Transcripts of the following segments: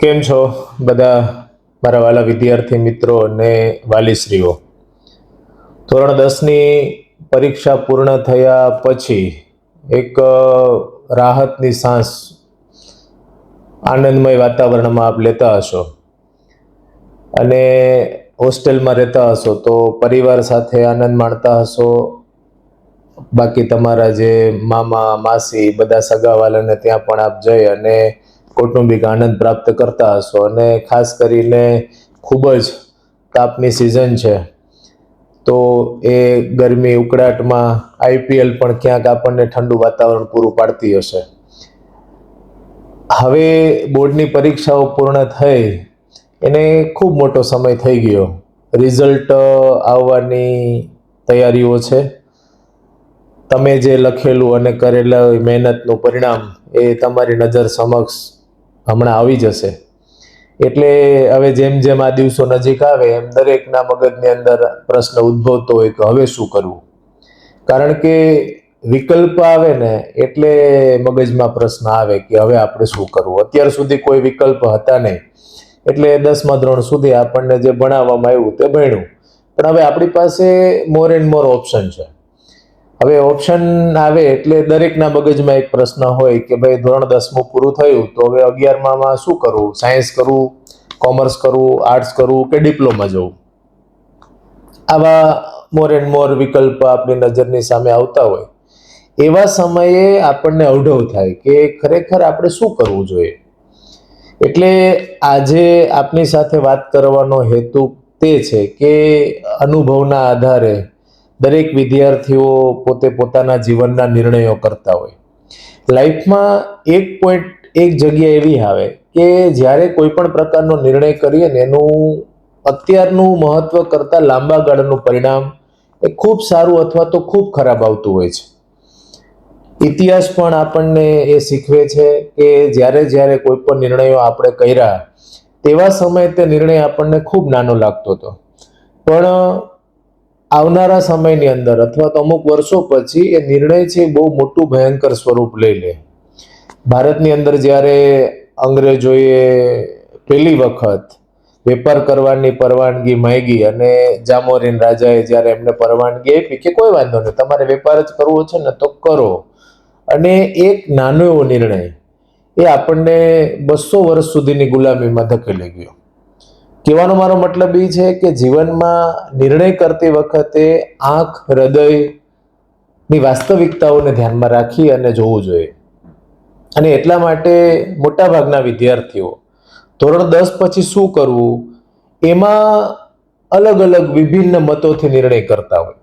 કેમ છો બધા મારા વાલા વિદ્યાર્થી મિત્રો અને વાલીશ્રીઓ? ધોરણ દસની પરીક્ષા પૂર્ણ થયા પછી એક રાહતની સાંસ આનંદમય વાતાવરણમાં આપ લેતા હશો અને હોસ્ટેલમાં રહેતા હશો તો પરિવાર સાથે આનંદ માણતા હશો. બાકી તમારા જે મામા, માસી બધા સગાવાલાને ત્યાં પણ આપ જઈ અને કૌટુંબિક આનંદ પ્રાપ્ત કરતા હશો અને ખાસ કરીને ખૂબ જ તાપની સિઝન છે. તો એ ગરમી ઉકળાટમાં આઈપીએલ પણ ક્યાંક આપણને ઠંડુ વાતાવરણ પૂરું પાડતી હશે. હવે બોર્ડની પરીક્ષાઓ પૂર્ણ થઈ, એને ખૂબ મોટો સમય થઈ ગયો. રિઝલ્ટ આવવાની તૈયારીઓ છે. તમે જે લખેલું અને કરેલા મહેનતનું પરિણામ એ તમારી નજર સમક્ષ હમણાં આવી જશે. એટલે હવે જેમ જેમ આ દિવસો નજીક આવે, એમ દરેકના મગજની અંદર પ્રશ્ન ઉદ્ભવતો હોય કે હવે શું કરવું? કારણ કે વિકલ્પ આવે ને, એટલે મગજમાં પ્રશ્ન આવે કે હવે આપણે શું કરવું? અત્યાર સુધી કોઈ વિકલ્પ હતા નહીં. એટલે દસમા ધોરણ સુધી આપણને જે ભણાવવામાં આવ્યું તે ભણ્યું. પણ હવે આપણી પાસે મોર એન્ડ મોર ઓપ્શન છે. હવે ઓપ્શન આવે એટલે દરેકના મગજમાં એક પ્રશ્ન હોય કે ભાઈ ધોરણ દસમું પૂરું થયું તો હવે અગિયારમાં શું કરવું? સાયન્સ કરવું કોમર્સ કરવું આર્ટ્સ કરવું કે ડિપ્લોમા જવું આવા મોર એન્ડ મોર વિકલ્પ આપણી નજરની સામે આવતા હોય. એવા સમયે આપણને અવઢવ થાય કે ખરેખર આપણે શું કરવું જોઈએ? એટલે આજે આપની સાથે વાત કરવાનો હેતુ તે છે કે અનુભવના આધારે દરેક વિદ્યાર્થીઓ પોતે પોતાના જીવનના નિર્ણયો કરતા હોય. લાઈફમાં એક પોઈન્ટ એક જગ્યા એવી આવે કે જ્યારે કોઈ પણ પ્રકારનો નિર્ણય કરીએ ને એનું અત્યારનું મહત્વ કરતાં લાંબા ગાળાનું પરિણામ એ ખૂબ સારું અથવા તો ખૂબ ખરાબ આવતું હોય છે. ઇતિહાસ પણ આપણને એ શીખવે છે કે જ્યારે જ્યારે કોઈ પણ નિર્ણયો આપણે કર્યા, તેવા સમયે તે નિર્ણય આપણને ખૂબ નાનો લાગતો હતો. પણ આવનારા સમયની અંદર અથવા તો અમુક વર્ષો પછી એ નિર્ણય છે બહુ મોટું ભયંકર સ્વરૂપ લઈ લે. ભારતની અંદર જ્યારે અંગ્રેજોએ પહેલી વખત વેપાર કરવાની પરવાનગી માંગી અને જામોરીન રાજાએ જ્યારે એમને પરવાનગી આપી કે કોઈ વાંધો નહીં, તમારે વેપાર જ કરવો છે ને તો કરો. અને એક નાનો એવો નિર્ણય એ આપણને બસો વર્ષ સુધીની ગુલામીમાં ધકેલી ગયો. કહેવાનો મારો મતલબ એ છે કે જીવનમાં નિર્ણય કરતી વખતે આંખ, હૃદયની વાસ્તવિકતાઓને ધ્યાનમાં રાખી અને જોવું જોઈએ. અને એટલા માટે મોટાભાગના વિદ્યાર્થીઓ ધોરણ દસ પછી શું કરવું, એમાં અલગ અલગ વિભિન્ન મતોથી નિર્ણય કરતા હોય.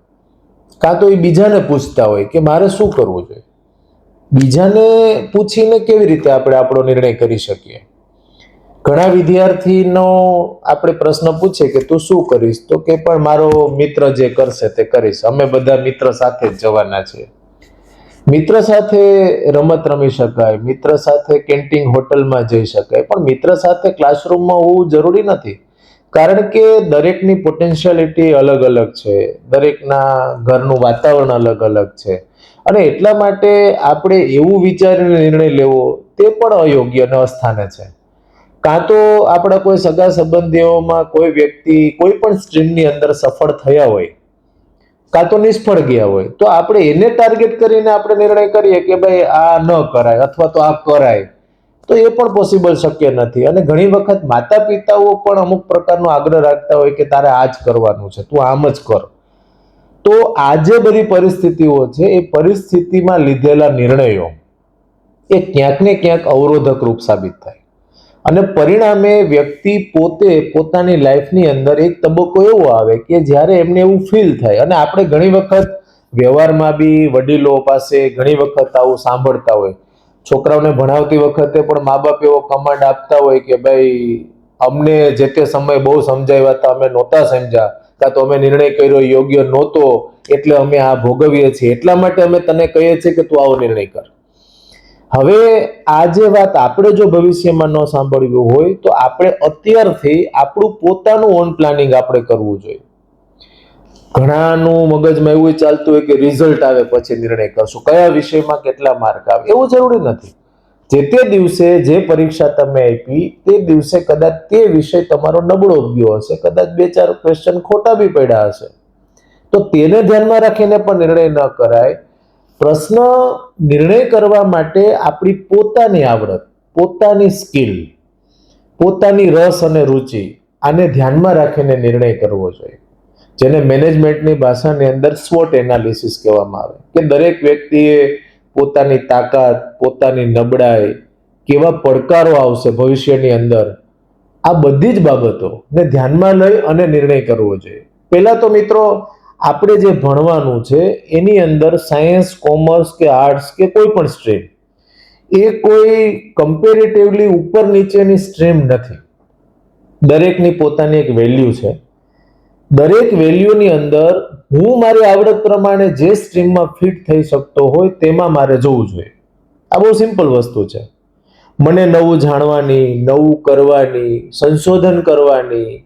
કાં તો એ બીજાને પૂછતા હોય કે મારે શું કરવું જોઈએ? બીજાને પૂછીને કેવી રીતે આપણે આપણો નિર્ણય કરી શકીએ? ઘણા વિદ્યાર્થીનો આપણે પ્રશ્ન પૂછે કે તું શું કરીશ? તો કે પણ મારો મિત્ર જે કરશે તે કરીશ. અમે બધા મિત્ર સાથે જ જવાના છીએ. મિત્ર સાથે રમત રમી શકાય, મિત્ર સાથે કેન્ટીન હોટલમાં જઈ શકાય, પણ મિત્ર સાથે ક્લાસરૂમમાં હોવું જરૂરી નથી. કારણ કે દરેકની પોટેન્શિયાલિટી અલગ અલગ છે. દરેકના ઘરનું વાતાવરણ અલગ અલગ છે. અને એટલા માટે આપણે એવું વિચારીને નિર્ણય લેવો તે પણ અયોગ્ય અને અસ્થાને છે. કાં તો આપણા કોઈ સગા સંબંધીઓમાં કોઈ વ્યક્તિ કોઈ પણ સ્ટ્રીમની અંદર સફળ થયા હોય, કાં તો નિષ્ફળ ગયા હોય, તો આપણે એને ટાર્ગેટ કરીને આપણે નિર્ણય કરીએ કે ભાઈ આ ન કરાય અથવા તો આ કરાય, તો એ પણ પોસિબલ શક્ય નથી. અને ઘણી વખત માતા પિતાઓ પણ અમુક પ્રકારનો આગ્રહ રાખતા હોય કે તારે આ જ કરવાનું છે, તું આમ જ કર. તો આ જે બધી પરિસ્થિતિઓ છે, એ પરિસ્થિતિમાં લીધેલા નિર્ણયો એ ક્યાંક ને ક્યાંક અવરોધક રૂપ સાબિત થાય. અને પરિણામે વ્યક્તિ પોતે પોતાની લાઈફની અંદર એક તબક્કો એવો આવે કે જ્યારે એમને એવું ફીલ થાય. અને આપણે ઘણી વખત વ્યવહારમાં બી વડીલો પાસે ઘણી વખત આવું સાંભળતા હોય. છોકરાઓને ભણાવતી વખતે પણ મા બાપ એવો કમાન્ડ આપતા હોય કે ભાઈ, અમને જે તે સમય બહુ સમજાવ્યા હતા, અમે નહોતા સમજ્યા. કાં તો અમે નિર્ણય કર્યો, યોગ્ય નહોતો, એટલે અમે આ ભોગવીએ છીએ. એટલા માટે અમે તને કહીએ છીએ કે તું આવો નિર્ણય કર. હવે આ જે વાત આપણે જો ભવિષ્યમાં ન સાંભળવી હોય, તો આપણે અત્યારથી આપણું પોતાનું ઓન પ્લાનિંગ આપણે કરવું જોઈએ. ઘણાનું મગજમાં એવું ચાલતું હોય કે રિઝલ્ટ આવે પછી નિર્ણય કરશું. કયા વિષયમાં કેટલા માર્ક આવે, એવું જરૂરી નથી. જે તે દિવસે જે પરીક્ષા તમે આપી, તે દિવસે કદાચ તે વિષય તમારો નબળો ગયો હશે, કદાચ બે ચાર ક્વેશ્ચન ખોટા બી પડ્યા હશે. તો તેને ધ્યાનમાં રાખીને પણ નિર્ણય ન કરાય. પ્રશ્ન નિર્ણય કરવા માટે આપણી પોતાની આવડત, પોતાની સ્કિલ, પોતાની રસ અને રુચિ, આને ધ્યાનમાં રાખીને નિર્ણય કરવો જોઈએ. જેને મેનેજમેન્ટની ભાષાની અંદર સ્વોટ એનાલિસિસ કહેવામાં આવે. કે દરેક વ્યક્તિએ પોતાની તાકાત, પોતાની નબળાઈ, કેવા પડકારો આવશે ભવિષ્યની અંદર, આ બધી જ બાબતોને ધ્યાનમાં લઈ અને નિર્ણય કરવો જોઈએ. પહેલાં તો મિત્રો આપણે જે ભણવાનું છે, એની અંદર સાયન્સ કોમર્સ કે આર્ટ્સ કે કોઈ પણ સ્ટ્રીમ એ કોઈ કમ્પેરેટિવલી ઉપર નીચેની સ્ટ્રીમ નથી. દરેકની પોતાની એક વેલ્યુ છે. દરેક વેલ્યુની અંદર હું મારી આવડત પ્રમાણે જે સ્ટ્રીમમાં ફિટ થઈ શકતો હોય, તેમાં મારે જવું જોઈએ. આ બહુ સિમ્પલ વસ્તુ છે. મને નવું જાણવાની, નવું કરવાની, સંશોધન કરવાની,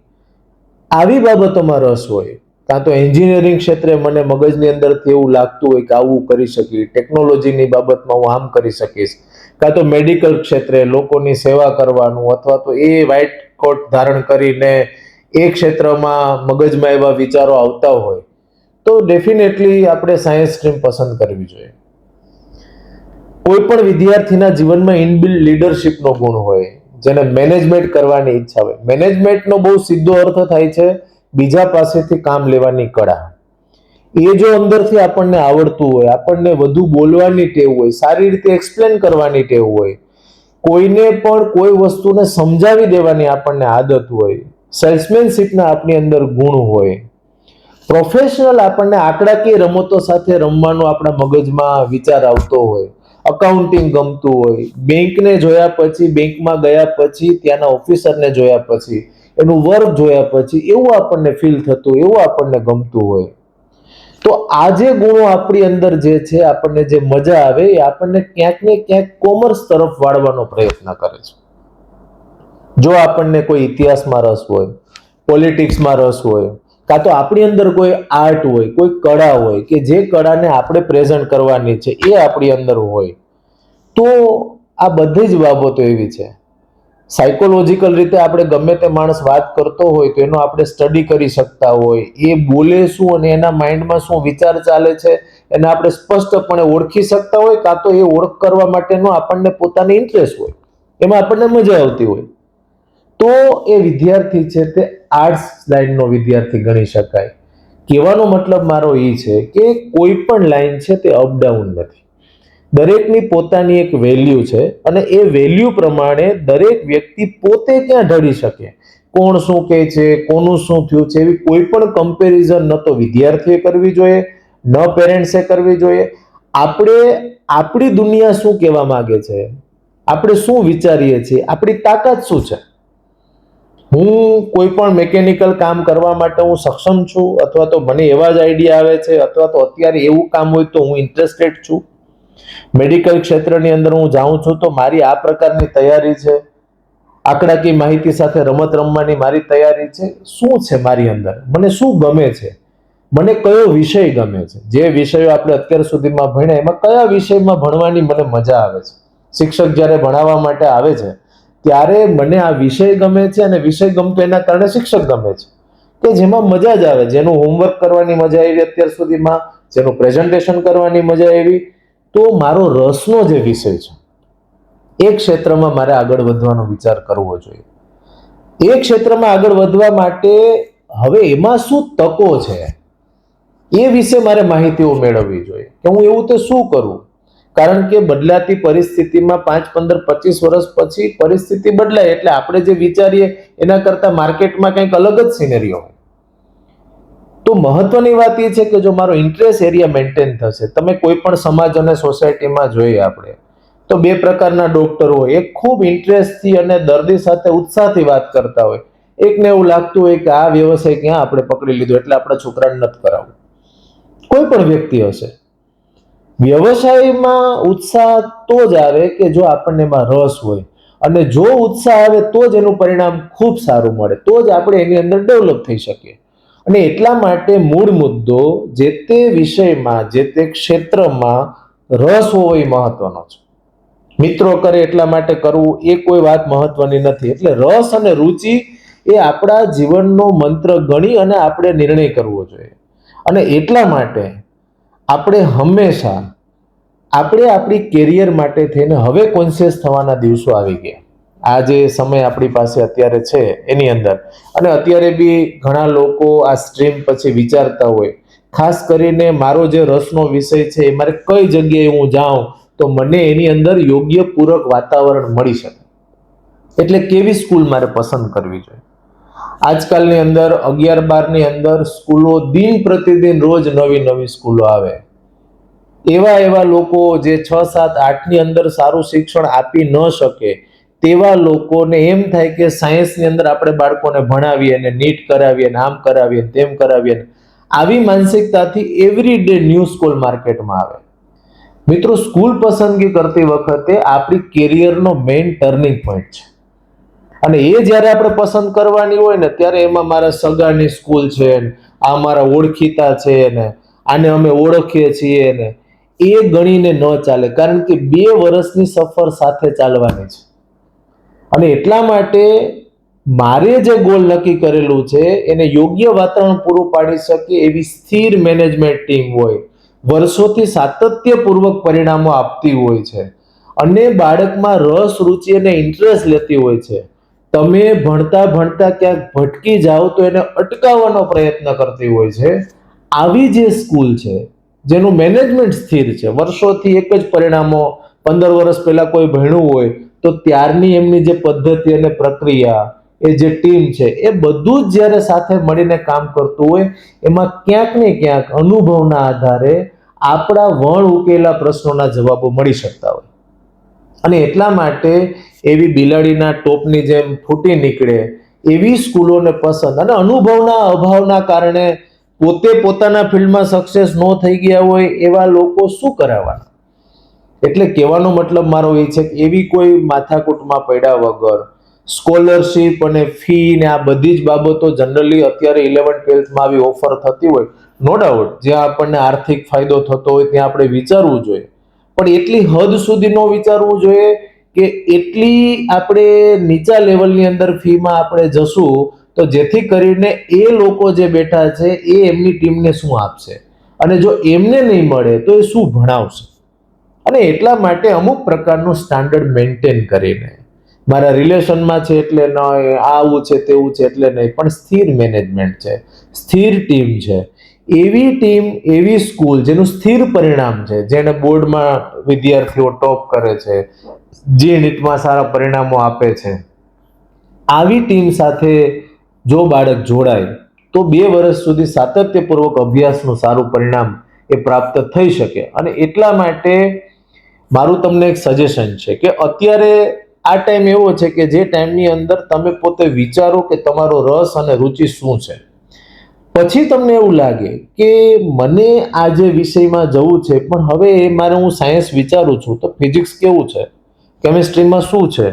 આવી બાબતોમાં રસ હોય કાં તો એન્જિનિયરિંગ ક્ષેત્રે મને મગજની અંદરથી એવું લાગતું હોય કે આવું કરી શકી ટેકનોલોજીની બાબતમાં હું આમ કરી શકીશ. કાં તો મેડિકલ ક્ષેત્રે લોકોની સેવા કરવાનું અથવા તો એ વ્હાઇટ કોટ ધારણ કરીને એ ક્ષેત્રમાં મગજમાં એવા વિચારો આવતા હોય, તો ડેફિનેટલી આપણે સાયન્સ સ્ટ્રીમ પસંદ કરવી જોઈએ. કોઈ પણ વિદ્યાર્થીના જીવનમાં ઇનબિલ્ડ લીડરશિપનો ગુણ હોય, જેને મેનેજમેન્ટ કરવાની ઈચ્છા હોય. મેનેજમેન્ટનો બહુ સીધો અર્થ થાય છે બીજા પાસેથી કામ લેવાની કળા. એ જો અંદરથી આપણને આવડતું હોય, આપણને વધુ બોલવાની ટેવ હોય, સારી રીતે એક્સપ્લેન કરવાની ટેવ હોય, કોઈને પણ કોઈ વસ્તુને સમજાવી દેવાની આપણને આદત હોય સેલ્સમેનશીપના આપણી અંદર ગુણ હોય પ્રોફેશનલ આપણને આંકડાકીય રમતો સાથે રમવાનો આપણા મગજમાં વિચાર આવતો હોય અકાઉન્ટિંગ ગમતું હોય, બેંકને જોયા પછી, બેંકમાં ગયા પછી, ત્યાંના ઓફિસરને જોયા પછી એનું વર્ક જોયા પછી એવું આપણને ફીલ થતું, એવું આપણને ગમતું હોય. તો આ જે ગુણો આપણી અંદર જે છે, આપણને જે મજા આવે એ આપણને ક્યાંક ને ક્યાંક કોમર્સ તરફ વાળવાનો પ્રયત્ન કરે છે. જો આપણને કોઈ ઇતિહાસમાં રસ હોય પોલિટિક્સમાં રસ હોય, કાં તો આપણી અંદર કોઈ આર્ટ હોય, કોઈ કળા હોય કે જે કળાને આપણે પ્રેઝન્ટ કરવાની છે એ આપણી અંદર હોય, તો આ બધી જ બાબતો એવી છે. સાયકોલોજીકલ રીતે આપણે ગમે તે માણસ વાત કરતો હોય તો એનો આપણે સ્ટડી કરી શકતા હોય. એ બોલે શું અને એના માઇન્ડમાં શું વિચાર ચાલે છે એને આપણે સ્પષ્ટપણે ઓળખી શકતા હોય કાં તો એ ઓળખ કરવા માટેનો આપણને પોતાની ઇન્ટરેસ્ટ હોય. એમાં આપણને મજા આવતી હોય. તો એ વિદ્યાર્થી છે તે આર્ટ્સ લાઇનનો વિદ્યાર્થી ગણી શકાય. કહેવાનો મતલબ મારો એ છે કે કોઈ પણ લાઈન છે તે અપડાઉન નથી. દરેકની પોતાની એક વેલ્યુ છે અને એ વેલ્યુ પ્રમાણે દરેક વ્યક્તિ પોતે ક્યાં ઢળી શકે? કોણ શું કહે છે? કોનું શું થયું છે? એવી કોઈ પણ કમ્પેરિઝન ન તો વિદ્યાર્થીએ કરવી જોઈએ, ન પેરેન્ટ્સે કરવી જોઈએ. આપણે આપણી દુનિયા શું કહેવા માગે છે? આપણે શું વિચારીએ છીએ? આપણી તાકાત શું છે? હું કોઈ પણ મેકેનિકલ કામ કરવા માટે હું સક્ષમ છું અથવા તો મને એવા જ આઈડિયા આવે છે અથવા તો અત્યારે એવું કામ હોય તો હું ઇન્ટરેસ્ટેડ છું. મેડિકલ ક્ષેત્રની અંદર હું જાઉં છું તો મારી આ પ્રકારની તૈયારી છે. આંકડાકીય માહિતી સાથે રમત રમવાની મારી તૈયારી છે. શું છે મારી અંદર? મને શું ગમે છે? મને કયો વિષય ગમે છે? જે વિષયો આપણે અત્યાર સુધીમાં ભણ્યા, એમાં કયા વિષયમાં ભણવાની મને મજા આવે છે? શિક્ષક જ્યારે ભણાવવા માટે આવે છે, ત્યારે મને આ વિષય ગમે છે અને વિષય ગમતો એના કારણે શિક્ષક ગમે છે. કે જેમાં મજા જ આવે. જેનું હોમવર્ક કરવાની મજા આવી અત્યાર સુધીમાં, જેનું પ્રેઝન્ટેશન કરવાની મજા આવી તો મારો રસનો જે વિષય છે, એ ક્ષેત્રમાં મારે આગળ વધવાનો વિચાર કરવો જોઈએ. એ ક્ષેત્રમાં આગળ વધવા માટે હવે એમાં શું તકો છે, એ વિશે મારે માહિતીઓ મેળવવી જોઈએ. કે હું એવું તો શું કરું? કારણ કે બદલાતી પરિસ્થિતિમાં પાંચ, પંદર, પચીસ વર્ષ પછી પરિસ્થિતિ બદલાય એટલે આપણે જે વિચારીએ, એના કરતાં માર્કેટમાં કંઈક અલગ જ સિનેરીઓ હોય. તો મહત્વની વાત એ છે કે જો મારો ઇન્ટરેસ્ટ એરિયા મેન્ટેન થશે, તમે કોઈ પણ સમાજ અને સોસાયટીમાં જોઈએ આપણે, તો બે પ્રકારના ડોક્ટર હોય. એક ખૂબ ઇન્ટરેસ્ટથી અને દર્દી સાથે ઉત્સાહથી વાત કરતા હોય. એકને એવું લાગતું હોય કે આ વ્યવસાય ક્યાં આપણે પકડી લીધો, એટલે આપણા છોકરાને નથી કરાવવું. કોઈ પણ વ્યક્તિ હશે. વ્યવસાયમાં ઉત્સાહ તો જ આવે કે જો આપણને એમાં રસ હોય. અને જો ઉત્સાહ આવે તો જ એનું પરિણામ ખૂબ સારું મળે. તો જ આપણે એની અંદર ડેવલપ થઈ શકીએ. અને એટલા માટે મૂળ મુદ્દો જે તે વિષયમાં, જે તે ક્ષેત્રમાં રસ હોવો એ મહત્વનો છે. મિત્રો કરે એટલા માટે કરવું એ કોઈ વાત મહત્વની નથી. એટલે રસ અને રુચિ એ આપણા જીવનનો મંત્ર ગણી અને આપણે નિર્ણય કરવો જોઈએ. અને એટલા માટે આપણે હંમેશા, આપણે આપણી કેરિયર માટે થઈને હવે કોન્શિયસ થવાના દિવસો આવી ગયા. આ જે સમય આપણી પાસે અત્યારે છે, એની અંદર. અને અત્યારે બી ઘણા લોકો આ સ્ટ્રીમ પછી વિચારતા હોય. ખાસ કરીને મારો જે રસનો વિષય છે, એ મારે કઈ જગ્યાએ હું જાઉં, તો મને એની અંદર યોગ્ય પૂરક વાતાવરણ મળી શકે. એટલે કેવી સ્કૂલ મારે પસંદ કરવી જોઈએ? આજકાલની અંદર, અગિયાર બારની અંદર સ્કૂલો દિન પ્રતિદિન રોજ નવી નવી સ્કૂલો આવે. એવા એવા લોકો જે છ સાત આઠની અંદર સારું શિક્ષણ આપી ન શકે તેવા લોકોને એમ થાય કે સાયન્સની અંદર આપણે બાળકોને ભણાવીએ અને નીટ કરાવીએ ને આમ કરાવીએ ને તેમ કરાવીએ ને આવી માનસિકતાથી એવરી ડે ન્યૂ સ્કૂલ માર્કેટમાં આવે. મિત્રો સ્કૂલ પસંદગી કરતી વખતે આપણી કેરિયરનો મેઇન ટર્નિંગ પોઈન્ટ છે. અને એ જ્યારે આપણે પસંદ કરવાની હોય ને, ત્યારે એમાં મારા સગાની સ્કૂલ છે ને આ મારા ઓળખીતા છે ને આને અમે ઓળખીએ છીએ ને એ ગણીને ન ચાલે. કારણ કે બે વર્ષની સફર સાથે ચાલવાની છે. અને એટલા માટે મારે જે ગોલ નક્કી કરેલું છે, એને યોગ્ય વાતાવરણ પૂરું પાડી શકે એવી સ્થિર મેનેજમેન્ટ ટીમ હોય. વર્ષોથી સાતત્યપૂર્વક પરિણામો આપતી હોય છે. અને બાળકમાં રસ, રુચિ અને ઇન્ટરેસ્ટ લેતી હોય છે. તમે ભણતા ભણતા ક્યાંક ભટકી જાઓ તો એને અટકાવવાનો પ્રયત્ન કરતી હોય છે. આવી જે સ્કૂલ છે, જેનું મેનેજમેન્ટ સ્થિર છે, વર્ષોથી એક જ પરિણામો પંદર વર્ષ પહેલા કોઈ ભણ્યું હોય તો ત્યારની એમની જે પદ્ધતિ અને પ્રક્રિયા, એ જે ટીમ છે, એ બધું જ જ્યારે સાથે મળીને કામ કરતું હોય, એમાં ક્યાંક ને ક્યાંક અનુભવના આધારે આપણા વણ ઉકેલા પ્રશ્નોના જવાબો મળી શકતા હોય. અને એટલા માટે એવી બિલાડીના ટોપની જેમ ફૂટી નીકળે, એવી સ્કૂલોને પસંદ અને અનુભવના અભાવના કારણે પોતે પોતાના ફિલ્ડમાં સક્સેસ ન થઈ ગયા હોય એવા લોકો શું કરાવવાના? એટલે કહેવાનો મતલબ મારો એ છે કે એવી કોઈ માથાકૂટમાં પડ્યા વગર સ્કોલરશીપ અને ફી ને આ બધી જ બાબતો જનરલી અત્યારે ઇલેવન ટ્વેલ્થમાં આવી ઓફર થતી હોય નો ડાઉટ જ્યાં આપણને આર્થિક ફાયદો થતો હોય ત્યાં આપણે વિચારવું જોઈએ. પણ એટલી હદ સુધી ન વિચારવું જોઈએ કે એટલી આપણે નીચા લેવલની અંદર ફીમાં આપણે જશું, તો જેથી કરીને એ લોકો જે બેઠા છે એ એમની ટીમને શું આપશે? અને જો એમને નહીં મળે તો એ શું ભણાવશે? અને એટલા માટે અમુક પ્રકારનું સ્ટાન્ડર્ડ મેન્ટેન કરીને. મારા રિલેશનમાં છે એટલે નહીં આવું છે, તેવું છે એટલે નહીં પણ સ્થિર મેનેજમેન્ટ છે. સ્થિર ટીમ છે. એવી ટીમ એવી સ્કૂલ જેનું સ્થિર પરિણામ છે જેને બોર્ડમાં વિદ્યાર્થીઓ ટોપ કરે છે, જે નીટમાં સારા પરિણામો આપે છે. આવી ટીમ સાથે જો બાળક જોડાય, તો બે વર્ષ સુધી સાતત્યપૂર્વક અભ્યાસનું સારું પરિણામ એ પ્રાપ્ત થઈ શકે. અને એટલા માટે મારું તમને એક સજેશન છે કે અત્યારે આ ટાઈમ એવો છે કે જે ટાઈમની અંદર તમે પોતે વિચારો કે તમારો રસ અને રુચિ શું છે. પછી તમને એવું લાગે કે મને આ જે વિષયમાં જવું છે, પણ હવે એ મારે હું સાયન્સ વિચારું છું, તો ફિઝિક્સ કેવું છે? કેમિસ્ટ્રીમાં શું છે?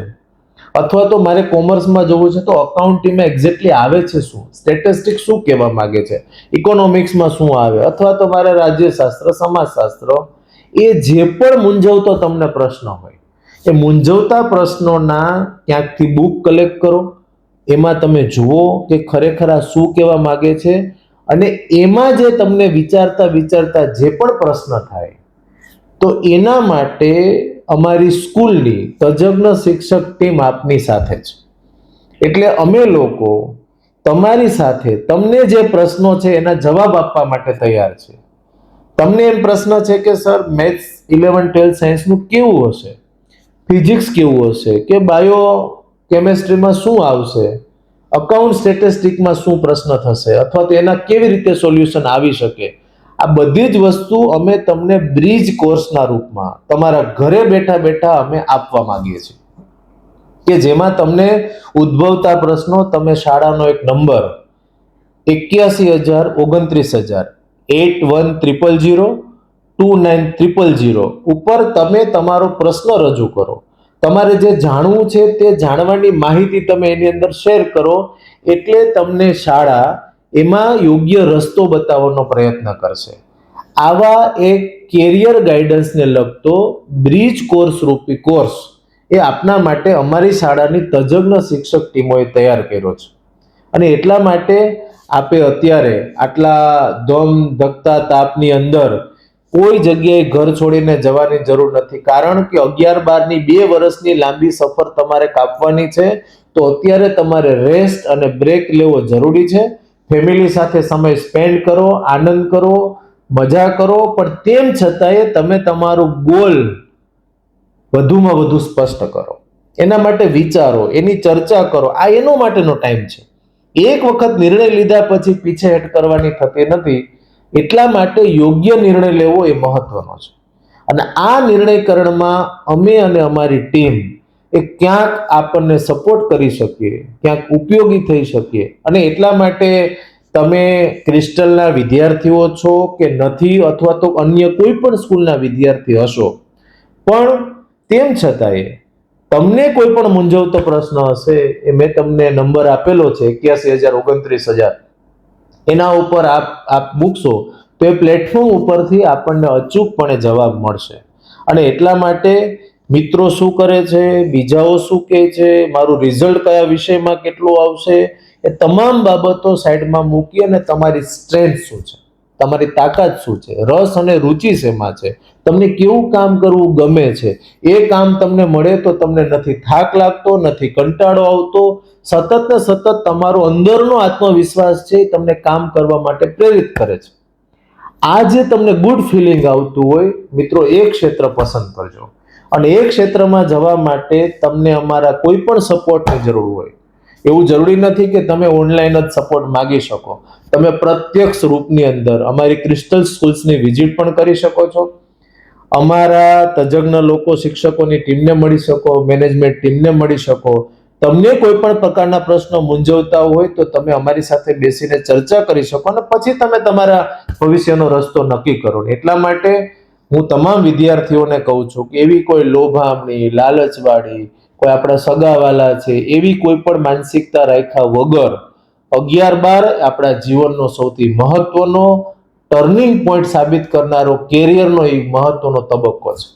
અથવા તો મારે કોમર્સમાં જવું છે, તો અકાઉન્ટિંગમાં એક્ઝેક્ટલી આવે છે શું? સ્ટેટિસ્ટિક શું કહેવા માગે છે? ઇકોનોમિક્સમાં શું આવે? અથવા તો મારે રાજ્યશાસ્ત્ર, સમાજશાસ્ત્ર એ જે પણ મૂંઝવતો તમને પ્રશ્ન હોય, એ મૂંઝવતા પ્રશ્નોના ક્યાંકથી બુક કલેક્ટ કરો, એમાં તમે જુઓ કે ખરેખર આ શું કહેવા માગે છે અને એમાં જે તમને વિચારતા વિચારતા જે પણ પ્રશ્ન થાય, તો એના માટે અમારી સ્કૂલની તજજ્ઞ શિક્ષક ટીમ આપની સાથે છે. એટલે અમે લોકો તમારી સાથે તમને જે પ્રશ્નો છે એના જવાબ આપવા માટે તૈયાર છે. તમને એમ પ્રશ્ન છે કે, સર, મેથ્સ ઇલેવન ટ્વેલ્થ સાયન્સનું કેવું હશે? ફિઝિક્સ કેવું હશે? કે બાયો કેમેસ્ટ્રીમાં શું આવશે? અકાઉન્ટ સ્ટેટિસ્ટિકમાં શું પ્રશ્ન થશે? અથવા તો એના કેવી રીતે સોલ્યુશન આવી શકે? આ બધી જ વસ્તુ અમે તમને બ્રિજ કોર્સના રૂપમાં, તમારા ઘરે બેઠા બેઠા અમે આપવા માંગીએ છીએ. કે જેમાં તમને ઉદ્ભવતા પ્રશ્નો, તમે શાળાનો એક નંબર, એક્યાસી હજાર ઓગણત્રીસ હજાર eight one triple zero two nine triple zero ઉપર તમે તમારો પ્રશ્ન રજૂ કરો. તમારે જે જાણવું છે તે જાણવાની માહિતી તમે એની અંદર શેર કરો એટલે તમને શાળા એમાં યોગ્ય રસ્તો બતાવવાનો પ્રયત્ન કરશે. આવા એક કેરિયર ગાઈડન્સને લગતો બ્રિજ કોર્સ રૂપી કોર્સ એ આપના માટે અમારી શાળાની તજજ્ઞ શિક્ષક ટીમોએ તૈયાર કર્યો છે. અને એટલા માટે આપે અત્યારે આટલા ધમ ધકતા તાપની અંદર કોઈ જગ્યાએ ઘર છોડીને જવાની જરૂર નથી. કારણ કે અગિયાર બારની બે વર્ષની લાંબી સફર તમારે કાપવાની છે, તો અત્યારે તમારે રેસ્ટ અને બ્રેક લેવો જરૂરી છે. ફેમિલી સાથે સમય સ્પેન્ડ કરો, આનંદ કરો, મજા કરો, પણ તેમ છતાંય તમે તમારું ગોલ વધુમાં વધુ સ્પષ્ટ કરો. એના માટે વિચારો, એની ચર્ચા કરો. આ એનો માટેનો ટાઈમ છે. એક વખત નિર્ણય લીધા પછી પીછેહટ કરવાની થતી નથી, એટલા માટે યોગ્ય નિર્ણય લેવો એ મહત્વનો છે. અને આ નિર્ણયકરણમાં અમે અને અમારી ટીમ એ ક્યાંક આપણને સપોર્ટ કરી શકીએ, ક્યાંક ઉપયોગી થઈ શકીએ. અને એટલા માટે તમે ક્રિસ્ટલના વિદ્યાર્થીઓ છો કે નથી અથવા તો અન્ય કોઈ પણ સ્કૂલના વિદ્યાર્થી હશો, પણ તેમ છતાંય તમને કોઈ પણ મૂંઝવતો પ્રશ્ન હશે એ મેં તમને નંબર આપેલો છે એક્યાસી હજાર ઓગણત્રીસ હજાર. એના ઉપર આપ આપ મૂકશો તો એ પ્લેટફોર્મ ઉપરથી આપણને અચૂકપણે જવાબ મળશે. અને એટલા માટે મિત્રો શું કરે છે? બીજાઓ શું કહે છે? મારું રિઝલ્ટ કયા વિષયમાં કેટલું આવશે? એ તમામ બાબતો સાઈડમાં મૂકી અને તમારી સ્ટ્રેન્થ શું છે? તમારી તાકાત શું છે? રસ અને રુચિ શેમાં છે? તમને કેવું કામ કરવું ગમે છે? એ કામ તમને મળે તો તમને નથી થાક લાગતો, નથી કંટાળો આવતો. સતત ને સતત તમારો અંદરનો આત્મવિશ્વાસ છે તમને કામ કરવા માટે પ્રેરિત કરે છે. આ જે તમને ગુડ ફિલિંગ આવતું હોય, મિત્રો, એ ક્ષેત્ર પસંદ કરજો. અને એ ક્ષેત્રમાં જવા માટે તમને અમારા કોઈ પણ સપોર્ટની જરૂર હોય. એવું જરૂરી નથી કે તમે ઓનલાઈન જ સપોર્ટ માગી શકો. તમે પ્રત્યક્ષ રૂપની અંદર અમારી ક્રિસ્ટલ સ્કૂલ્સની વિઝિટ પણ કરી શકો છો. અમારા તજજ્ઞ લોકો, શિક્ષકોની ટીમને મળી શકો મેનેજમેન્ટ ટીમને મળી શકો. તમને કોઈ પણ પ્રકારના પ્રશ્નો મૂંઝવતા હોય તો તમે અમારી સાથે બેસીને ચર્ચા કરી શકો અને પછી તમે તમારા ભવિષ્યનો રસ્તો નક્કી કરો. એટલા માટે હું તમામ વિદ્યાર્થીઓને કહું છું કે એવી કોઈ લોભામણી, લાલચવાળી કોઈ આપણા સગાવાલા છે, એવી કોઈ પણ માનસિકતા રાખ્યા વગર અગિયાર બાર આપણા જીવનનો સૌથી મહત્વનો ટર્નિંગ પોઈન્ટ સાબિત કરનારો કેરિયરનો એ મહત્વનો તબક્કો છે.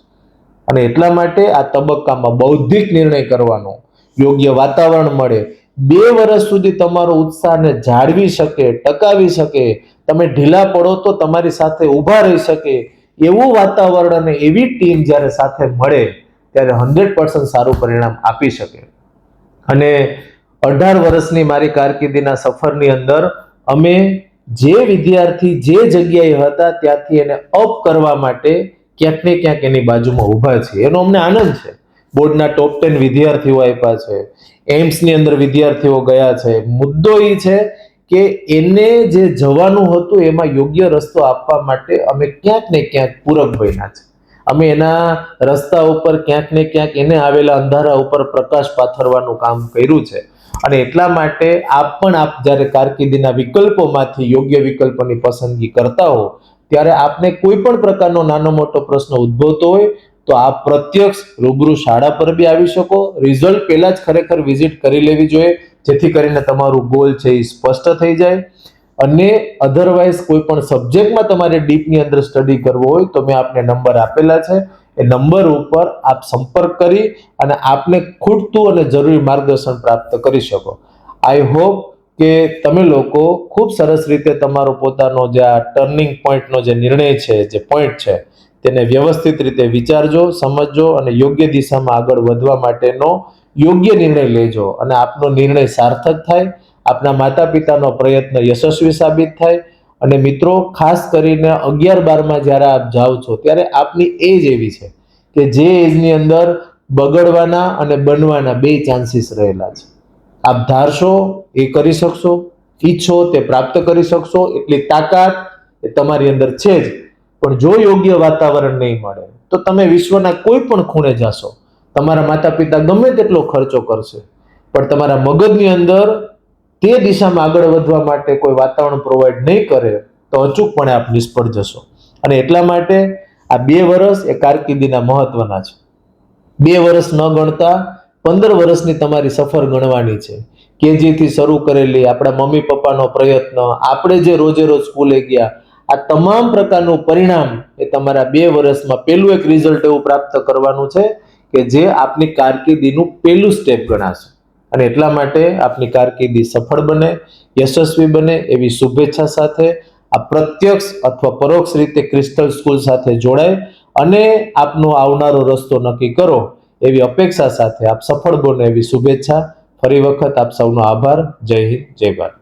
અને એટલા માટે આ તબક્કામાં બૌદ્ધિક નિર્ણય કરવાનો યોગ્ય વાતાવરણ મળે. બે વર્ષ સુધી તમારો ઉત્સાહને જાળવી શકે, ટકાવી શકે, તમે ઢીલા પડો તો તમારી સાથે ઊભા રહી શકે. એવું વાતાવરણ અને એવી ટીમ જ્યારે સાથે મળે ત્યારે હંડ્રેડ પર્સન્ટ સારું પરિણામ આપી શકે. અને અઢાર વર્ષની મારી કારકિર્દીના સફરની અંદર અમે જે વિદ્યાર્થી જે જગ્યાએ હતા ત્યાંથી એને અપ કરવા માટે ક્યાંક ને ક્યાંક એની બાજુમાં ઊભા છે એનો અમને આનંદ છે. બોર્ડના ટોપ ટેન વિદ્યાર્થીઓ આપ્યા છે. એમ્સની અંદર વિદ્યાર્થીઓ ગયા છે. મુદ્દો એ છે કે એને જે જવાનું હતું એમાં યોગ્ય રસ્તો આપવા માટે અમે ક્યાંક ને ક્યાંક પૂરક બન્યા છે. અમે એના રસ્તા ઉપર ક્યાંક ને ક્યાંક એને આવેલા અંધારા ઉપર પ્રકાશ પાથરવાનું કામ કર્યું છે. અને એટલા માટે આપ પણ આપ જ્યારે કારકિર્દીના વિકલ્પોમાંથી યોગ્ય વિકલ્પની પસંદગી કરતા હો, ત્યારે આપને કોઈ પણ પ્રકારનો નાનો મોટો પ્રશ્ન ઉદ્ભવતો હોય, તો આપ પ્રત્યક્ષ રૂબરૂ શાળા પર બી આવી શકો. રિઝલ્ટ પહેલાં જ ખરેખર વિઝિટ કરી લેવી જોઈએ, જેથી કરીને તમારું ગોલ છે એ સ્પષ્ટ થઈ જાય. અને અધરવાઇઝ કોઈ પણ સબ્જેક્ટમાં તમારે ડીપની અંદર સ્ટડી કરવો હોય તો મેં આપને નંબર આપેલા છે. એ નંબર ઉપર આપ સંપર્ક કરી અને આપને ખૂટતું અને જરૂરી માર્ગદર્શન પ્રાપ્ત કરી શકો. આઈ હોપ કે તમે લોકો ખૂબ સરસ રીતે તમારો પોતાનો જે આ ટર્નિંગ પોઈન્ટનો જે નિર્ણય છે, જે પોઈન્ટ છે, તેને વ્યવસ્થિત રીતે વિચારજો, સમજજો અને યોગ્ય દિશામાં આગળ વધવા માટેનો યોગ્ય નિર્ણય લેજો અને આપનો નિર્ણય સાર્થક થાય. આપના માતા પિતાનો પ્રયત્ન યશસ્વી સાબિત થાય અને મિત્રો, ખાસ કરીને અગિયાર બારમાં જ્યારે આપ જાઓ છો, ત્યારે આપની એજ એવી છે કે જે એજની અંદર બગડવાના અને બનવાના બે ચાન્સીસ રહેલા છે. આપ ધારશો, એ કરી શકશો, ઈચ્છો તે પ્રાપ્ત કરી શકશો, એટલી તાકાત એ તમારી અંદર છે જ. પણ જો યોગ્ય વાતાવરણ નહીં મળે, તો તમે વિશ્વના કોઈ પણ ખૂણે જશો. તમારા માતા પિતા ગમે તેટલો ખર્ચો કરશે, પણ તમારા મગજની અંદર તે દિશામાં આગળ વધવા માટે કોઈ વાતાવરણ પ્રોવાઈડ નહીં કરે, તો અચૂકપણે આપ નિષ્ફળ જશો. અને એટલા માટે આ બે વર્ષ એ કારકિર્દીના મહત્વના છે. બે વર્ષ ન ગણતા, પંદર વર્ષની તમારી સફર ગણવાની છે. કેજીથી શરૂ કરેલી આપણા મમ્મી પપ્પાનો પ્રયત્ન, આપણે જે રોજે રોજ સ્કૂલે ગયા, આ તમામ પ્રકારનું પરિણામ એ તમારા બે વર્ષમાં પહેલું એક રિઝલ્ટ એવું પ્રાપ્ત કરવાનું છે કે જે આપની કારકિર્દીનું પહેલું સ્ટેપ ગણાશે. અને એટલા માટે આપની કારકિર્દી સફળ બને, યશસ્વી બને એવી શુભેચ્છા સાથે આ પ્રત્યક્ષ અથવા પરોક્ષ રીતે ક્રિસ્ટલ સ્કૂલ સાથે જોડાય અને આપનો આવનારો રસ્તો નક્કી કરો એવી અપેક્ષા સાથે આપ સફળ બનો એવી શુભેચ્છા. ફરી વખત આપ સૌનો આભાર. જય હિન્દ, જય ભારત.